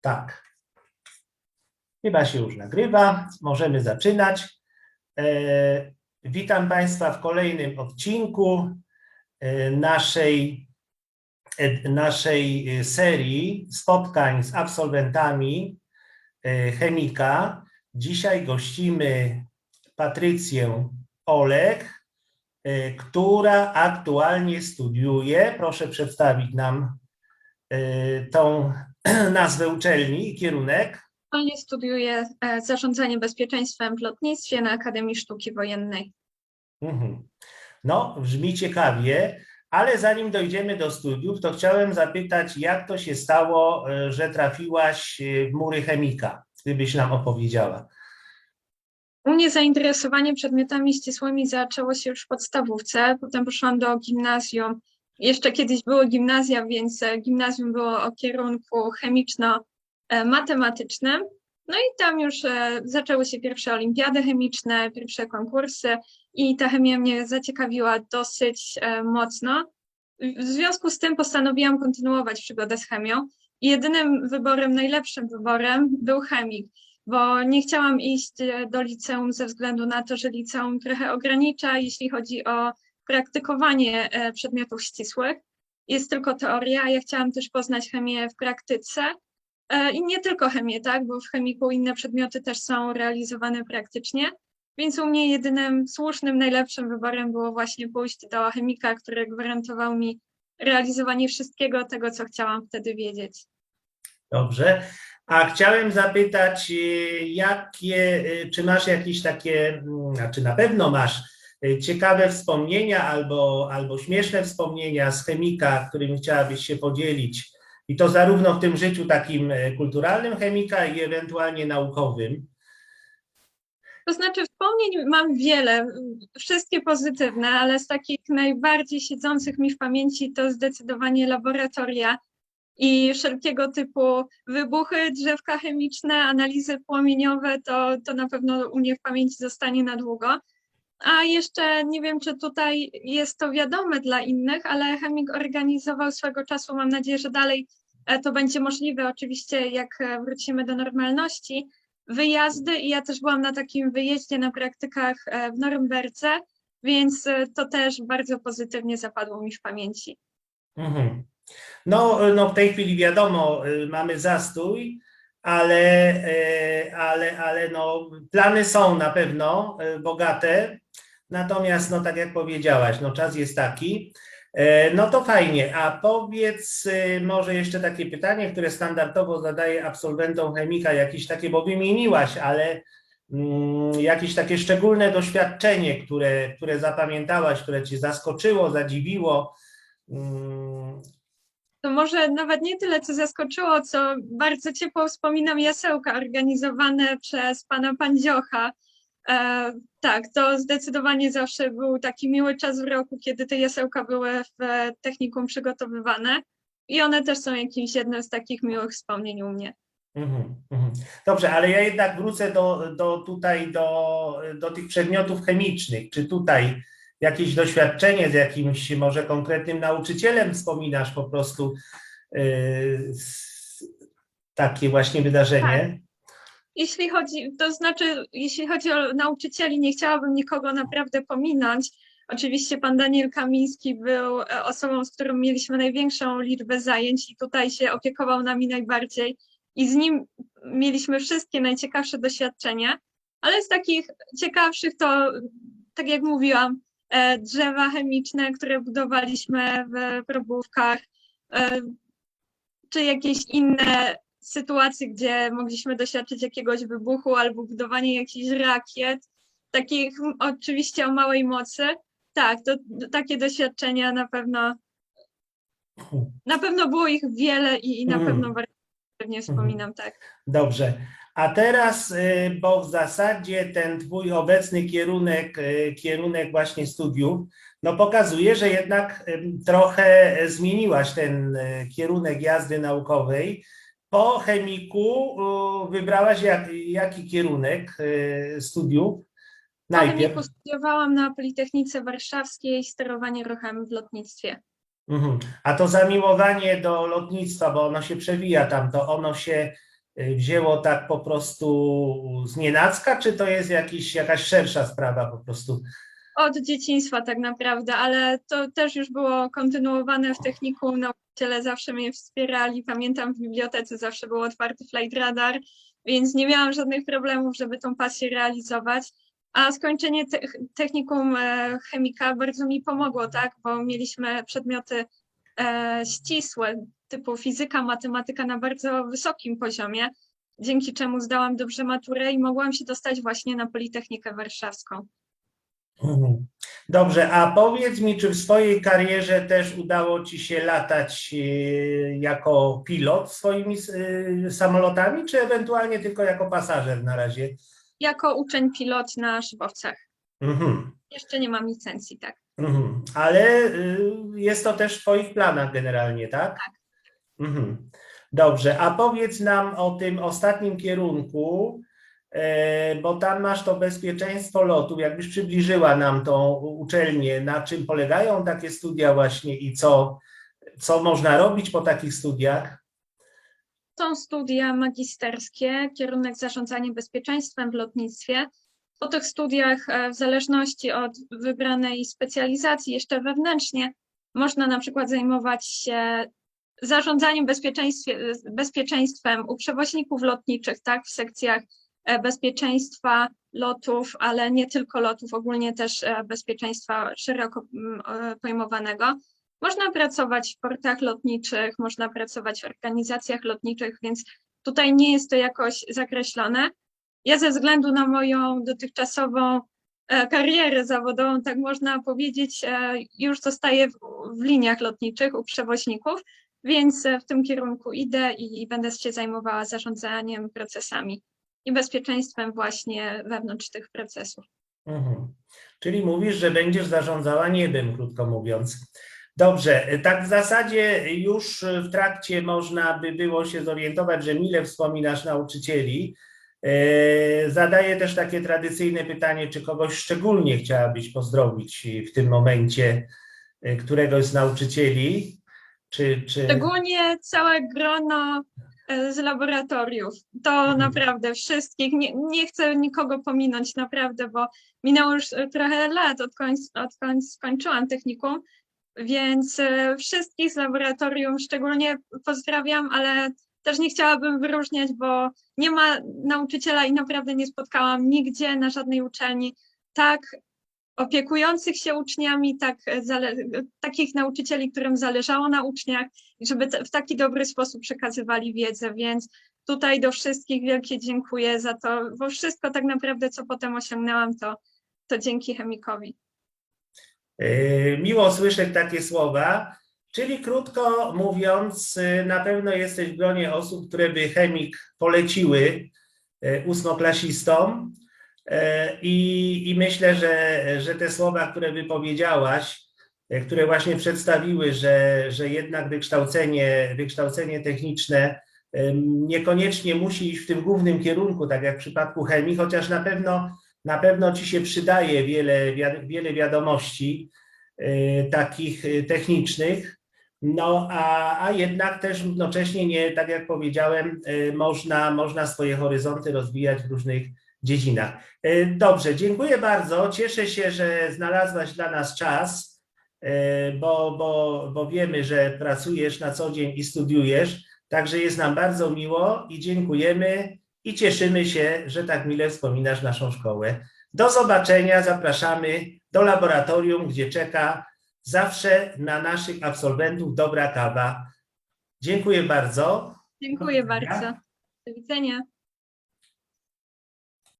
Tak. Chyba się już nagrywa. Możemy zaczynać. E, Witam Państwa w kolejnym odcinku e, naszej, e, naszej serii spotkań z absolwentami chemika. Dzisiaj gościmy Patrycję Olek, która aktualnie studiuje. Proszę przedstawić nam tą nazwę uczelni i kierunek. Aktualnie studiuję e, zarządzanie bezpieczeństwem w lotnictwie na Akademii Sztuki Wojennej. Mhm. No, brzmi ciekawie, ale zanim dojdziemy do studiów, to chciałem zapytać, jak to się stało, e, że trafiłaś e, w mury chemika, gdybyś nam opowiedziała. U mnie zainteresowanie przedmiotami ścisłymi zaczęło się już w podstawówce, potem poszłam do gimnazjum. Jeszcze kiedyś było gimnazja, więc e, gimnazjum było o kierunku chemiczno-matematycznym. No i tam już e, zaczęły się pierwsze olimpiady chemiczne, pierwsze konkursy i ta chemia mnie zaciekawiła dosyć e, mocno. W związku z tym postanowiłam kontynuować przygodę z chemią. I jedynym wyborem, najlepszym wyborem był chemik bo nie chciałam iść do liceum ze względu na to, że liceum trochę ogranicza, jeśli chodzi o praktykowanie e, przedmiotów ścisłych. Jest tylko teoria, ja chciałam też poznać chemię w praktyce. E, I nie tylko chemię, tak, bo w chemiku inne przedmioty też są realizowane praktycznie. Więc u mnie jedynym słusznym, najlepszym wyborem było właśnie pójść do chemika, który gwarantował mi realizowanie wszystkiego tego, co chciałam wtedy wiedzieć. Dobrze. A chciałem zapytać, e, jakie, czy masz jakieś takie, mm, znaczy na pewno masz ciekawe wspomnienia albo, albo śmieszne wspomnienia z chemika, którymi chciałabyś się podzielić? I to zarówno w tym życiu takim e, kulturalnym chemika i ewentualnie naukowym. To znaczy, wspomnień mam wiele, wszystkie pozytywne, ale z takich najbardziej siedzących mi w pamięci to zdecydowanie laboratoria i wszelkiego typu wybuchy, drzewka chemiczne, analizy płomieniowe, to, to na pewno u mnie w pamięci zostanie na długo. A jeszcze nie wiem, czy tutaj jest to wiadome dla innych, ale chemik organizował swego czasu, mam nadzieję, że dalej e, to będzie możliwe, oczywiście, jak e, wrócimy do normalności, wyjazdy i ja też byłam na takim wyjeździe na praktykach e, w Norymberdze, więc to też bardzo pozytywnie zapadło mi w pamięci. Mhm. No, no, w tej chwili wiadomo, y, mamy zastój, ale, ale, ale no, plany są na pewno e, bogate. Natomiast, no, tak jak powiedziałaś, no, czas jest taki. E, No to fajnie. A powiedz y, może jeszcze takie pytanie, które standardowo zadaję absolwentom chemika, jakieś takie, bo wymieniłaś, ale mm, jakieś takie szczególne doświadczenie, które, które zapamiętałaś, które cię zaskoczyło, zadziwiło. Mm, To może nawet nie tyle, co zaskoczyło, co bardzo ciepło wspominam jasełka organizowane przez pana Pandziocha. E, tak, to zdecydowanie zawsze był taki miły czas w roku, kiedy te jasełka były w technikum przygotowywane i one też są jakimś jednym z takich miłych wspomnień u mnie. Mhm, mhm. Dobrze, ale ja jednak wrócę do, do tutaj do, do tych przedmiotów chemicznych. Czy tutaj jakieś doświadczenie z jakimś może konkretnym nauczycielem wspominasz po prostu yy, takie właśnie wydarzenie? Jeśli chodzi, to znaczy, jeśli chodzi o nauczycieli, nie chciałabym nikogo naprawdę pominąć. Oczywiście pan Daniel Kamiński był e, osobą, z którą mieliśmy największą liczbę zajęć i tutaj się opiekował nami najbardziej i z nim mieliśmy wszystkie najciekawsze doświadczenia, ale z takich ciekawszych to, tak jak mówiłam, e, drzewa chemiczne, które budowaliśmy w probówkach, e, czy jakieś inne sytuacje, gdzie mogliśmy doświadczyć jakiegoś wybuchu albo budowanie jakichś rakiet, takich oczywiście o małej mocy. Tak, to, to takie doświadczenia na pewno, na pewno było ich wiele i, i na Mhm. pewno bardzo pewnie wspominam, tak. Dobrze. A teraz, y, bo w zasadzie ten twój obecny kierunek, y, kierunek właśnie studiów, no pokazuje, że jednak ym, trochę zmieniłaś ten y, kierunek jazdy naukowej. Po chemiku y, wybrałaś jak, jaki kierunek y, studiów? Po Najpierw. chemiku studiowałam na Politechnice Warszawskiej sterowanie ruchem w lotnictwie. Mhm. A to zamiłowanie do lotnictwa, bo ono się przewija tam, to ono się y, wzięło tak po prostu z nienacka, czy to jest jakiś, jakaś szersza sprawa po prostu? Od dzieciństwa tak naprawdę, ale to też już było kontynuowane w technikum. Nauczyciele zawsze mnie wspierali. Pamiętam w bibliotece zawsze był otwarty flight radar, więc nie miałam żadnych problemów, żeby tą pasję realizować. A skończenie te technikum e, chemika bardzo mi pomogło, tak? Bo mieliśmy przedmioty e, ścisłe, typu fizyka, matematyka na bardzo wysokim poziomie, dzięki czemu zdałam dobrze maturę i mogłam się dostać właśnie na Politechnikę Warszawską. Mhm. Dobrze, a powiedz mi, czy w swojej karierze też udało Ci się latać y, jako pilot swoimi y, samolotami, czy ewentualnie tylko jako pasażer na razie? Jako uczeń pilot na szybowcach. Mhm. Jeszcze nie mam licencji, tak. Mhm. Ale y, jest to też w Twoich planach generalnie, tak? Tak. Mhm. Dobrze, a powiedz nam o tym ostatnim kierunku, e, bo tam masz to bezpieczeństwo lotu. Jakbyś przybliżyła nam tą uczelnię, na czym polegają takie studia właśnie i co, co można robić po takich studiach? Są studia magisterskie, kierunek zarządzanie bezpieczeństwem w lotnictwie. Po tych studiach, e, w zależności od wybranej specjalizacji, jeszcze wewnętrznie, można na przykład zajmować się zarządzaniem bezpieczeństwie, bezpieczeństwem u przewoźników lotniczych, tak, w sekcjach e, bezpieczeństwa lotów, ale nie tylko lotów, ogólnie też e, bezpieczeństwa szeroko mm, e, pojmowanego. Można pracować w portach lotniczych, można pracować w organizacjach lotniczych, więc tutaj nie jest to jakoś zakreślone. Ja ze względu na moją dotychczasową e, karierę zawodową, tak można powiedzieć, e, już zostaję w, w liniach lotniczych u przewoźników, więc e, w tym kierunku idę i, i będę się zajmowała zarządzaniem procesami i bezpieczeństwem właśnie wewnątrz tych procesów. Mhm. Czyli mówisz, że będziesz zarządzała niebem, krótko mówiąc. Dobrze, tak w zasadzie już w trakcie można by było się zorientować, że mile wspominasz nauczycieli. E, Zadaję też takie tradycyjne pytanie, czy kogoś szczególnie chciałabyś pozdrowić w tym momencie, e, któregoś z nauczycieli? Czy, czy... Szczególnie całe grono z laboratoriów. To Mhm. naprawdę wszystkich. Nie, nie chcę nikogo pominąć, naprawdę, bo minęło już e, trochę lat, odkąd, odkąd skończyłam technikum, więc e, wszystkich z laboratorium szczególnie pozdrawiam, ale też nie chciałabym wyróżniać, bo nie ma nauczyciela i naprawdę nie spotkałam nigdzie na żadnej uczelni tak opiekujących się uczniami, tak, e, takich nauczycieli, którym zależało na uczniach i żeby w taki dobry sposób przekazywali wiedzę, więc tutaj do wszystkich wielkie dziękuję za to, bo wszystko tak naprawdę, co potem osiągnęłam, to, to dzięki chemikowi. E, Miło słyszeć takie słowa, czyli krótko mówiąc, e, na pewno jesteś w gronie osób, które by chemik poleciły ósmoklasistom i, i myślę, że, że te słowa, które wypowiedziałaś, e, które właśnie przedstawiły, że, że jednak wykształcenie, wykształcenie techniczne em, niekoniecznie musi iść w tym głównym kierunku, tak jak w przypadku chemii, chociaż na pewno, na pewno ci się przydaje wiele, wi- wiele wiadomości e, takich e, technicznych. No, a, a jednak też równocześnie nie, tak jak powiedziałem, e, można, można swoje horyzonty rozwijać w różnych dziedzinach. E, Dobrze, dziękuję bardzo. Cieszę się, że znalazłaś dla nas czas, e, bo, bo, bo wiemy, że pracujesz na co dzień i studiujesz. Także jest nam bardzo miło i dziękujemy i cieszymy się, że tak mile wspominasz naszą szkołę. Do zobaczenia, zapraszamy do laboratorium, gdzie czeka zawsze na naszych absolwentów dobra kawa. Dziękuję bardzo. Dziękuję bardzo. Do widzenia.